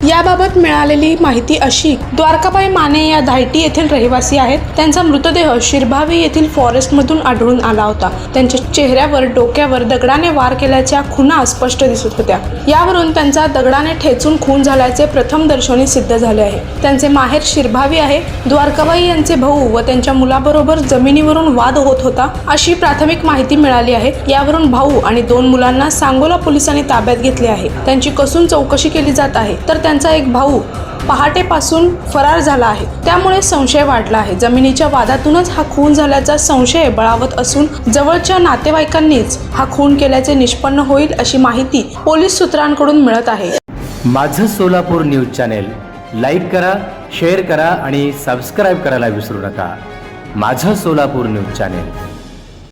याबाबत मिळालेली माहिती अशी द्वारकाबाई माने या धायटी येथील रहिवासी आहेत. त्यांचा मृतदेह शिरभावी येथील फॉरेस्टमधून आढळून आला होता. त्यांच्या चेहऱ्यावर डोक्यावर दगडाने वार केल्याच्या खुणा स्पष्ट दिसत होत्या. यावरून त्यांचा दगडाने ठेचून खून झाल्याचे प्रथम दर्शनी सिद्ध झाले आहे. त्यांचे माहेर शिरभावी आहे. द्वारकाबाई यांचे भाऊ व त्यांच्या मुलाबरोबर जमिनीवरून वाद होत होता अशी प्राथमिक माहिती मिळाली आहे. यावरून भाऊ आणि दोन मुलांना सांगोला पोलिसांनी ताब्यात घेतले आहे. त्यांची कसून चौकशी केली जात आहे. तर त्यांचा एक भाऊ पहाटेपासून फरार झाला आहे. त्यामुळे संशय वाढला आहे. जमिनीच्या वादातूनच हा खून झाल्याचा संशय बळावत असून जवळच्या नातेवाईकांनीच हा खून केल्याचे निष्पन्न होईल अशी माहिती पोलीस सूत्रांकडून मिळत आहे. माझं सोलापूर न्यूज चॅनेल लाईक करा शेअर करा आणि सबस्क्राईब करायला विसरू नका. माझं सोलापूर न्यूज चॅनेल.